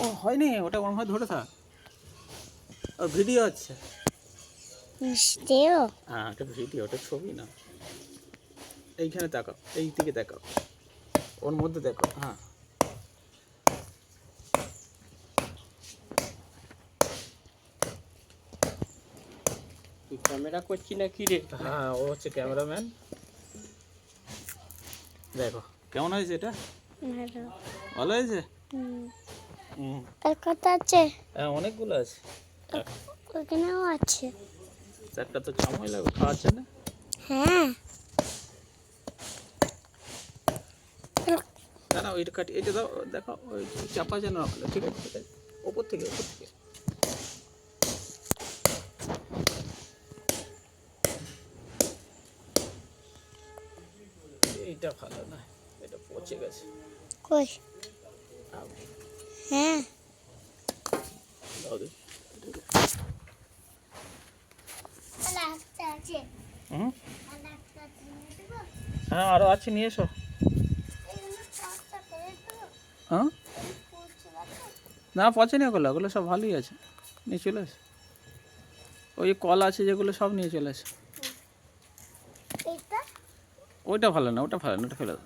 ও হয়নি? ওটা ওর মধ্যে ধরে থাক ও ভিডিও হচ্ছে মিষ্টিও হ্যাঁ ওটা ভিডিও ওটা ছবি না। এইখানে তাকাও এই দিকে তাকাও। ওর মধ্যে দেখো হ্যাঁ। তুই ক্যামেরা করছি না কি রে? হ্যাঁ ও হচ্ছে ক্যামেরাম্যান দেখো। কেমন হয়েছে এটা? ভালো। ভালো হয়েছে? হুম। হুম আর কত আছে? হ্যাঁ অনেকগুলো আছে। ওখানেও আছে। একটা তো চামচ লাগবে খাওয়াচ্ছে না? হ্যাঁ। না না ওইটা কাটি এটা দাও দেখো ওই চাপা যেন ঠিক আছে? আছে ওপর থেকে ওপর থেকে। এইটা ভালো না এটা পচে গেছে। কই? হ্যাঁ। হ্যাঁ আরও আছে নিয়ে এসো। হ্যাঁ? না পচেনি ওগুলো ওগুলো সব ভালোই আছে। নিয়ে চলে আসে। ওই কল আছে যেগুলো সব নিয়ে চলে আসে। ওইটা ভালো না ওটা ভালো না ওটা ফেলে দাও।